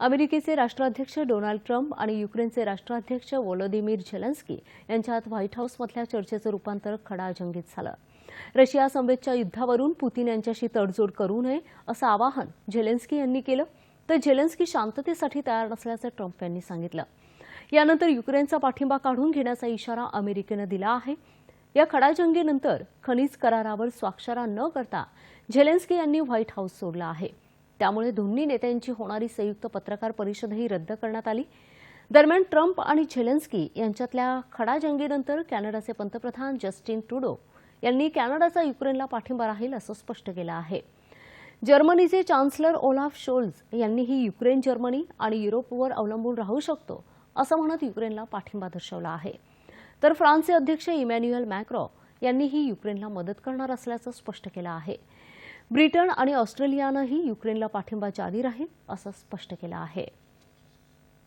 अमेरिकेचे राष्ट्राध्यक्ष Donald Trump आणि युक्रेनचे राष्ट्राध्यक्ष वोलोदिमीर झेलेन्स्की यांच्यात व्हाईट हाऊसमधल्या चर्चेचं रूपांतर खडाजंगीत झालं. रशिया समवेतच्या युद्धावरून पुतीन यांच्याशी तडजोड करू नये असं आवाहन झेलेन्स्की यांनी केलं. तर झेलेन्स्की शांततेसाठी तयार नसल्याचं ट्रम्प यांनी सांगितलं. यानंतर युक्रेनचा पाठिंबा काढून घेण्याचा इशारा अमेरिकेनं दिला आहे. या खडाजंगीनंतर खनिज करारावर स्वाक्षरा न करता झेलेन्स्की यांनी व्हाईट हाऊस सोडलं आहे. त्यामुळे दोन्ही नेत्यांची होणारी संयुक्त पत्रकार परिषदही रद्द करण्यात आली. दरम्यान ट्रम्प आणि झेलेन्स्की यांच्यातल्या खडाजंगीनंतर कॅनडाचे पंतप्रधान जस्टिन ट्रुडो यांनी कॅनडाचा युक्रेनला पाठिंबा राहील असं स्पष्ट केलं आहे. जर्मनीचे चान्सलर ओलाफ शोल्झ यांनीही युक्रेन जर्मनी आणि युरोपवर अवलंबून राहू शकतो असं म्हणत युक्रेनला पाठिंबा दर्शवला आहे. तर फ्रान्सचे अध्यक्ष इमॅन्युएल मॅक्रॉ यांनीही युक्रेनला मदत करणार असल्याचं स्पष्ट केलं आहे. ब्रिटन आणि ऑस्ट्रेलियानंही युक्रेनला पाठिंबा जारी राहील असं स्पष्ट केलं आहे.